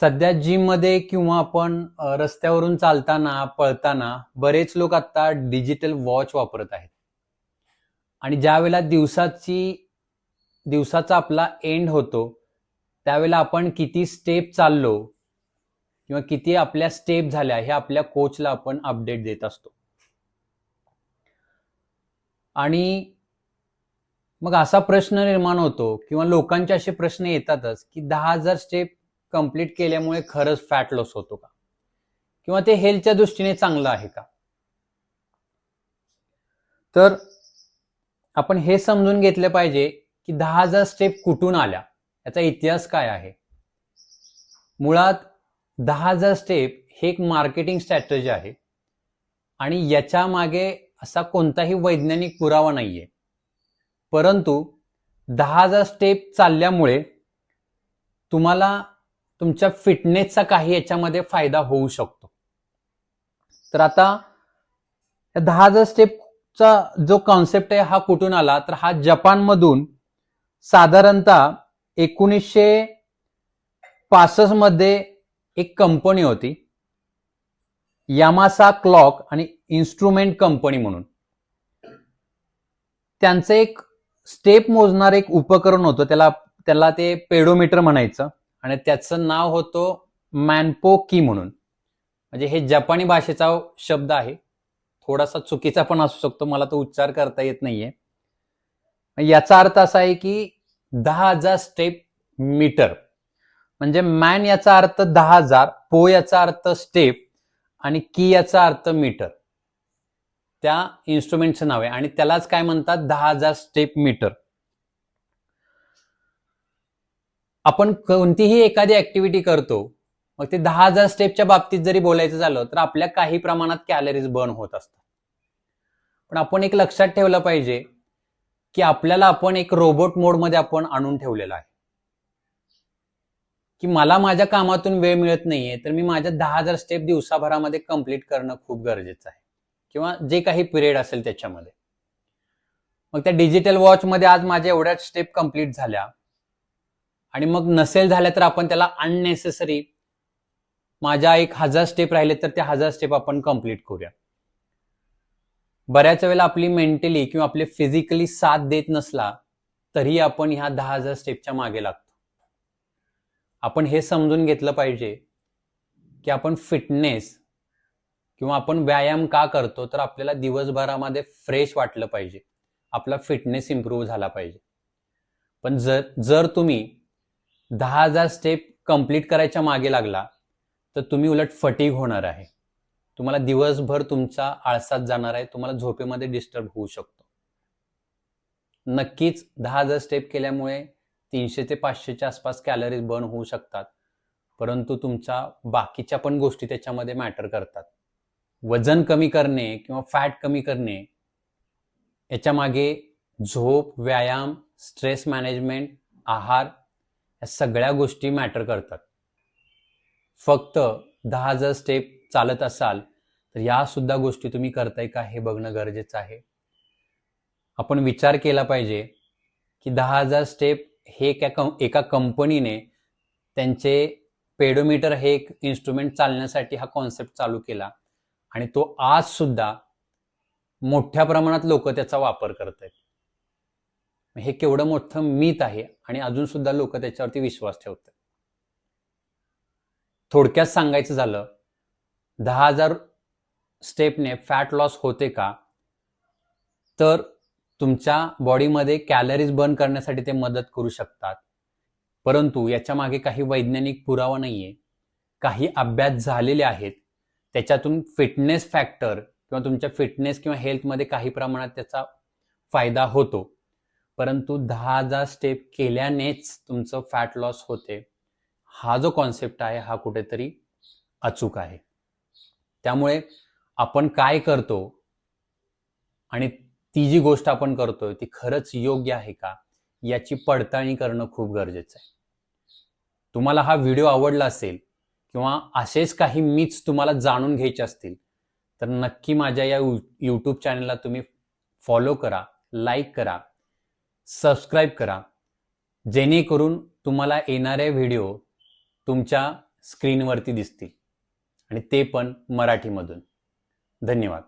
सध्या जिममध्ये किंवा आपण रस्त्यावरून चालताना पळताना बरेच लोक आता डिजिटल वॉच वापरत आहेत. आणि ज्या वेळेला दिवसाची दिवसाचा आपला एंड होतो त्यावेळेला आपण किती स्टेप चाललो किंवा किती आपल्या स्टेप झाल्या हे आपल्या कोचला आपण अपडेट देत असतो. आणि मग असा प्रश्न निर्माण होतो किंवा लोकांचे असे प्रश्न येतातच की दहा हजार स्टेप कंप्लीट केल्यामुळे खरंच फॅट लॉस होतो का? किंवा ते हेल्थच्या दृष्टीने चांगलं आहे का? तर आपण हे समजून घेतलं पाहिजे की दहा हजार स्टेप कुठून आल्या? याचा इतिहास काय आहे? मुळात दहा हजार स्टेप हे एक मार्केटिंग स्ट्रॅटजी आहे. आणि याच्या मागे असा कोणताही वैज्ञानिक पुरावा नाहीये. परंतु दहा हजार स्टेप चालल्यामुळे तुम्हाला तुमच्या फिटनेसचा काही याच्यामध्ये फायदा होऊ शकतो. तर आता दहा हजार स्टेपचा जो कॉन्सेप्ट आहे हा कुठून आला? तर हा जपानमधून साधारणतः एकोणीसशे पासष्टमध्ये एक कंपनी होती. यामासा क्लॉक आणि इन्स्ट्रुमेंट कंपनी म्हणून. त्यांचं एक स्टेप मोजणार एक उपकरण होतं. त्याला त्याला ते पेडोमीटर म्हणायचं. आणि त्याचं नाव होतं मॅनपो की म्हणून. म्हणजे हे जपानी भाषेचा शब्द आहे. थोडासा चुकीचा पण असू शकतो मला तो उच्चार करता येत नाहीये. याचा अर्थ असा आहे की दहा हजार स्टेप मीटर. म्हणजे मॅन याचा अर्थ दहा हजार पो याचा अर्थ स्टेप आणि की याचा अर्थ मीटर. त्या इन्स्ट्रुमेंटचं नाव आहे आणि त्यालाच काय म्हणतात? दहा हजार स्टेप मीटर. आपण कोणतीही एखादी ऍक्टिव्हिटी करतो मग ते दहा हजार स्टेपच्या बाबतीत जरी बोलायचं झालं तर आपल्या काही प्रमाणात कॅलरीज बर्न होत असतात. पण आपण एक लक्षात ठेवलं पाहिजे की आपल्याला आपण एक रोबोट मोडमध्ये आपण आणून ठेवलेला आहे. की मला माझ्या कामातून वेळ मिळत नाहीये तर मी माझ्या दहा हजार स्टेप दिवसाभरामध्ये कंप्लीट करणं खूप गरजेचं आहे. किंवा जे काही पिरियड असेल त्याच्यामध्ये. मग त्या डिजिटल वॉचमध्ये आज माझ्या एवढ्याच स्टेप कंप्लीट झाल्या आणि मग नसेल झाल्या तर आपण त्याला अननेसेसरी माझ्या एक हजार स्टेप राहिले तर त्या हजार स्टेप आपण कंप्लीट करूया. बऱ्याच वेळेला आपली मेंटली किंवा आपले फिजिकली साथ देत नसला तरी आपण ह्या दहा हजार स्टेपच्या मागे लागतो. आपण हे समजून घेतलं पाहिजे की आपण फिटनेस किंवा आपण व्यायाम का करतो तर आपल्याला दिवसभरामध्ये फ्रेश वाटलं पाहिजे. आपला फिटनेस इम्प्रूव्ह झाला पाहिजे. पण जर जर तुम्ही दहा हजार स्टेप कंप्लीट करायच्या मागे लागला तर तुम्ही उलट फटीग होणार आहे. तुम्हाला दिवसभर तुमचा आळसात जाणार आहे तुम्हाला झोपेमध्ये डिस्टर्ब होऊ शकतो. नक्कीच दहा हजार स्टेप केल्यामुळे तीनशे ते पाचशेच्या आसपास कॅलरीज बर्न होऊ शकतात परंतु तुमच्या बाकीच्या पण गोष्टी त्याच्यामध्ये मॅटर करतात. वजन कमी करणे किंवा फॅट कमी करणे याच्या मागे झोप व्यायाम स्ट्रेस मॅनेजमेंट आहार या सगळ्या गोष्टी मॅटर करतात. फक्त दहा हजार स्टेप चालत असाल तर या सुद्धा गोष्टी तुम्ही करताय का हे बघणं गरजेचं आहे. आपण विचार केला पाहिजे की दहा हजार स्टेप हे एका एका कंपनीने त्यांचे पेडोमीटर हे एक इन्स्ट्रुमेंट चालण्यासाठी हा कॉन्सेप्ट चालू केला. आणि तो आज सुद्धा मोठ्या प्रमाणात लोक त्याचा वापर करत आहेत हे केवढं मोठं मीत आहे आणि अजून सुद्धा लोक त्याच्यावरती विश्वास ठेवतात. थोडक्यात सांगायचं झालं दहा हजार स्टेपने फॅट लॉस होते का? तर तुमच्या बॉडीमध्ये कॅलरीज बर्न करण्यासाठी ते मदत करू शकतात. परंतु याच्या मागे काही वैज्ञानिक पुरावा नाहीये. काही अभ्यास झालेले आहेत. त्याच्यातून फिटनेस फॅक्टर किंवा तुमच्या फिटनेस किंवा हेल्थमध्ये काही प्रमाणात त्याचा फायदा होतो. परंतु दहा हजार स्टेप केल्यानेच तुमचं फॅट लॉस होते. हा जो कॉन्सेप्ट आहे हा कुठेतरी अचूक आहे. त्यामुळे आपण काय करतो आणि ती जी गोष्ट आपण करतोय ती खरंच योग्य आहे का याची पडताळणी करणं खूप गरजेचं आहे. तुम्हाला हा व्हिडिओ आवडला असेल किंवा असेच काही मीच तुम्हाला जाणून घ्यायचे असतील तर नक्की माझ्या या यूट्यूब चॅनलला तुम्ही फॉलो करा लाईक करा सबस्क्राईब करा. जेणेकरून तुम्हाला येणारे व्हिडिओ तुमच्या स्क्रीनवरती दिसतील. आणि ते पण मराठीमधून. धन्यवाद.